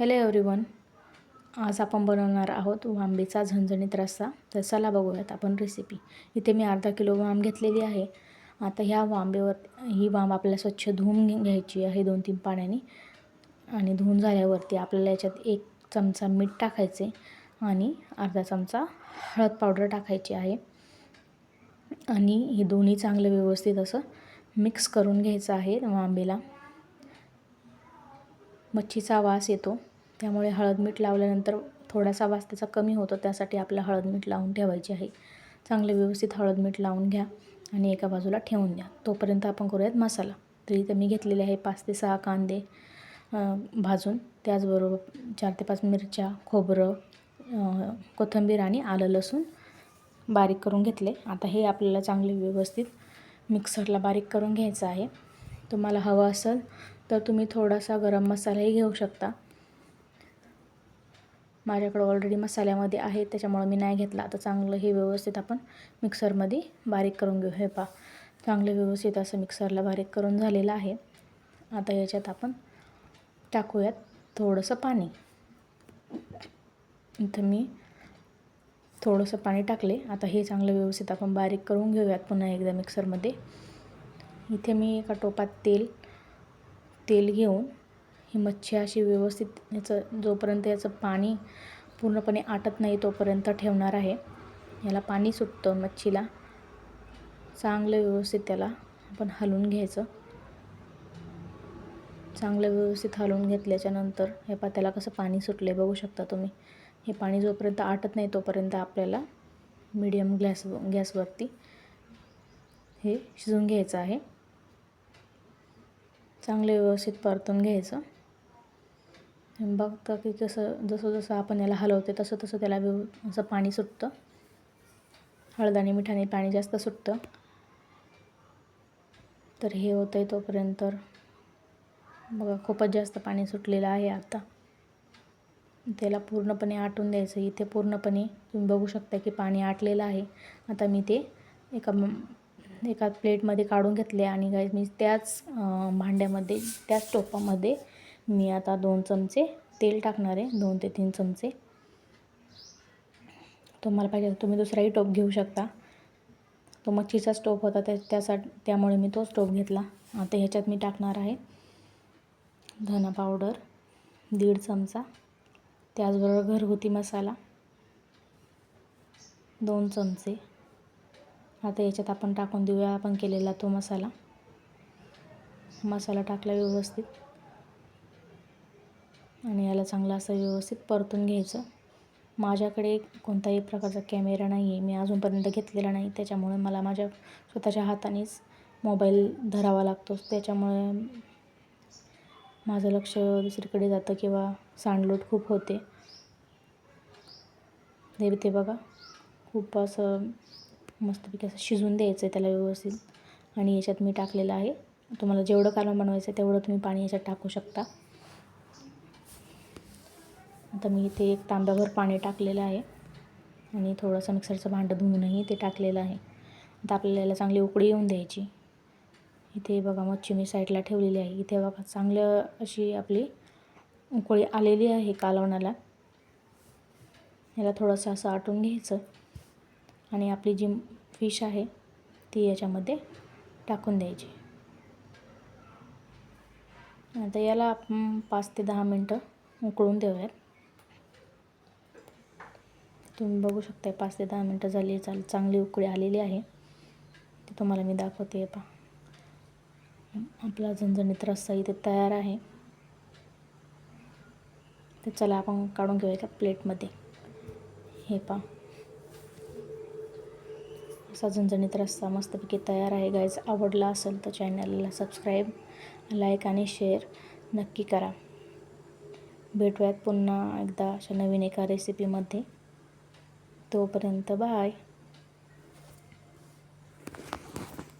Hello everyone आज आपण बनवणार आहोत वांबीचा झणझणीत रस्सा. तर चला बघूयात आपण रेसिपी इथे मी अर्धा किलो वांब घेतलेली आहे. आता ह्या वांबेवर ही वांब आपल्याला स्वच्छ धुवून घे- घ्यायची आहे दोन तीन पाण्याने. आणि धुवून झाल्यावरती आपल्याला याच्यात एक चमचा मीठ टाकायचे आणि अर्धा चमचा हळद पावडर टाकायची आहे. आणि हे दोन्ही चांगलं व्यवस्थित असं मिक्स करून घ्यायचं आहे वांबेला. मच्छीचा वास येतो. त्यामुळे हळद मीठ लावल्यानंतर थोडासा वास त्याचा कमी होतो. त्यासाठी आपला हळद मीठ लावून ठेवायची आहे. चांगले व्यवस्थित हळद मीठ लावून घ्या आणि एका बाजूला ठेवून द्या. तोपर्यंत आपण करूयात मसाला. तर इथे मी घेतलेले आहे पाच ते सहा कांदे भाजून. त्याचबरोबर चार ते पाच मिरच्या खोबरं कोथिंबीर आणि आलं लसूण बारीक करून घेतले. आता हे आपल्याला चांगले व्यवस्थित मिक्सरला बारीक करून घ्यायचं आहे. तुम्हाला हवं असेल तर तुम्ही थोडासा गरम मसालाही घेऊ शकता. माझ्याकडं ऑलरेडी मसाल्यामध्ये आहे त्याच्यामुळं मी नाही घेतला. आता चांगलं हे व्यवस्थित आपण मिक्सरमध्ये बारीक करून घेऊ. हे पा चांगलं व्यवस्थित असं मिक्सरला बारीक करून झालेलं आहे. आता याच्यात आपण टाकूयात थोडंसं पाणी. इथं मी थोडंसं पाणी टाकले. आता हे चांगलं व्यवस्थित आपण बारीक करून घेऊयात पुन्हा एकदा मिक्सरमध्ये इथे मी एका टोपात तेल तेल घेऊन ही मच्छी अशी व्यवस्थित याचं जोपर्यंत याचं पाणी पूर्णपणे आटत नाही तोपर्यंत ठेवणार आहे. याला पाणी सुटतं मच्छीला. चांगलं व्यवस्थित त्याला आपण हलवून घ्यायचं. चांगलं व्यवस्थित हलवून घेतल्याच्यानंतर हे पा त्याला कसं पाणी सुटले बघू शकता तुम्ही. हे पाणी जोपर्यंत आटत नाही तोपर्यंत आपल्याला मीडियम गॅस गॅसवरती हे शिजून घ्यायचं आहे. चांगले व्यवस्थित परतून घ्यायचं. बघता की कसं जसं जसं आपण याला हलवते तसं तसं त्याला व्यव असं पाणी सुटतं. हळद आणि मिठाने पाणी जास्त सुटतं. तर हे होतं आहे तोपर्यंत बघा खूपच जास्त पाणी सुटलेलं आहे आता. त्याला पूर्णपणे आटून द्यायचं. इथे पूर्णपणे तुम्ही बघू शकता की पाणी आटलेलं आहे. आता मी ते एका एका प्लेटमध्ये काढून घेतले आणि गाईज मी त्याच भांड्यामध्ये त्याच टोपामध्ये मी आता दोन चमचे तेल टाकणार आहे दोन ते तीन चमचे. तुम्हाला पाहिजे तुम्ही दुसराही टोप घेऊ शकता. तो मच्छीचा स्टोप होता त्या त्यासाठी त्यामुळे मी तो स्टोप घेतला. आता ह्याच्यात मी टाकणार आहे धना पावडर दीड चमचा. त्याचबरोबर घरगुती मसाला दोन चमचे. आता याच्यात आपण टाकून देऊया आपण केलेला तो मसाला. मसाला टाकला व्यवस्थित. आणि याला चांगला असं व्यवस्थित परतून घ्यायचं. माझ्याकडे कोणताही प्रकारचा कॅमेरा नाही आहे मी अजूनपर्यंत घेतलेला नाही. त्याच्यामुळे मला माझ्या स्वतःच्या हातानेच मोबाईल धरावा लागतो. त्याच्यामुळे माझं लक्ष दुसरीकडे जातं किंवा सांडलोट खूप होते. ते ते बघा खूप असं मस्तपैकी असं शिजून द्यायचं आहे त्याला व्यवस्थित. आणि याच्यात मी टाकलेलं आहे. तुम्हाला जेवढं कालवण बनवायचं आहे तेवढं तुम्ही पाणी याच्यात टाकू शकता. आता मी इथे एक तांब्याभर पाणी टाकलेलं आहे. आणि थोडंसं मिक्सरचं भांडं धुवूनही ते टाकलेलं आहे. आता आपल्याला याला चांगली उकळी येऊन द्यायची. इथे बघा मच्छी मी साईडला ठेवलेली आहे. इथे बघा चांगलं अशी आपली उकळी आलेली आहे कालवणाला. याला थोडंसं असं आटून घ्यायचं. आणि आपली जी फिश आहे ती याच्यामध्ये टाकून द्यायची. आता याला आपण पाच ते दहा मिनटं उकळून देऊयात. तुम्ही बघू शकता पाच ते दहा मिनटं झाली चाल चांगली उकळी आलेली आहे. ते तुम्हाला मी दाखवते पा आपला झणझणीत रस्सा इथे तयार आहे. तर चला आपण काढून घेऊया एका प्लेटमध्ये. हे पा असा झणझणीत रस्सा मस्तपैकी तयार आहे. गाईज आवडला असेल तर चॅनलला सबस्क्राईब लाईक आणि शेअर नक्की करा. भेटूयात पुन्हा एकदा अशा नवीन एका रेसिपीमध्ये तोपर्यंत बाय